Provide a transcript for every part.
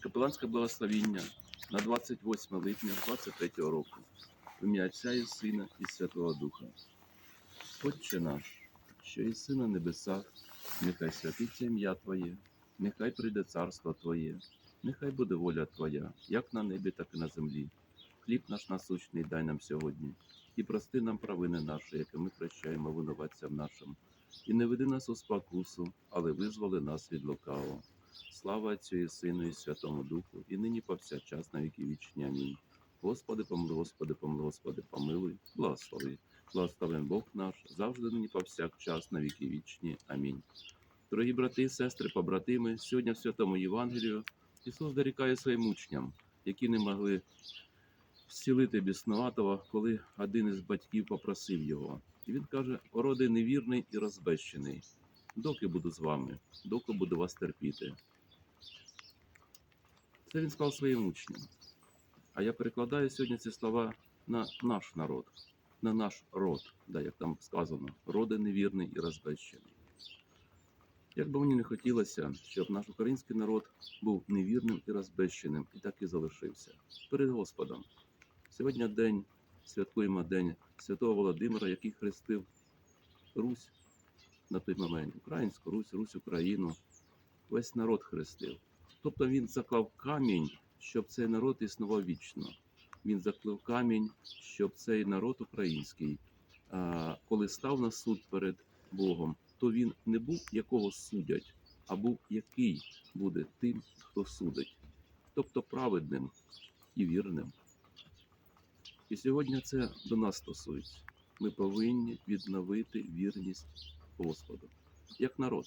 Капеланське благословіння на 28 липня 23 року. В ім'я Отця і Сина і Святого Духа. Отче наш, що єси на небесах, нехай святиться ім'я Твоє, нехай прийде царство Твоє, нехай буде воля Твоя, як на небі, так і на землі. Хліб наш насущний дай нам сьогодні, і прости нам провини наші, які ми прощаємо винуватцям нашим. І не веди нас у спокусу, але визволи нас від лукавого. Слава Отцю і Сину і Святому Духу, і нині повсякчас на віки вічні. Амінь. Господи, помилуй, Господи, помилуй, Господи, помилуй, благослови. Благословен Бог наш, завжди нині повсякчас на віки вічні. Амінь. Дорогі брати сестри, побратими, сьогодні в Святому Євангелію Ісус дорікає своїм учням, які не могли зцілити біснуватого, коли один із батьків попросив його. І він каже: Ороди невірний і розбещений. Доки буду з вами, доки буду вас терпіти. Це він сказав своїм учням. А я перекладаю сьогодні ці слова на наш народ, на наш род, да, як там сказано, роди невірний і розбещений. Як би мені не хотілося, щоб наш український народ був невірним і розбещеним, і так і залишився перед Господом. Сьогодні день, святкуємо День Святого Володимира, який хрестив Русь на той момент, Українську Русь, Русь Україну, весь народ хрестив. Тобто він заклав камінь, щоб цей народ існував вічно. Він заклав камінь, щоб цей народ український, коли став на суд перед Богом, то він не був якого судять, а був який буде тим, хто судить, тобто праведним і вірним. І сьогодні це до нас стосується. Ми повинні відновити вірність Господу як народ,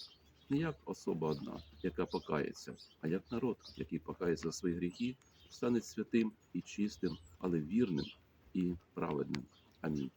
не як особа одна, яка покається, а як народ, який покається за свої гріхи, стане святим і чистим, але вірним і праведним. Амінь.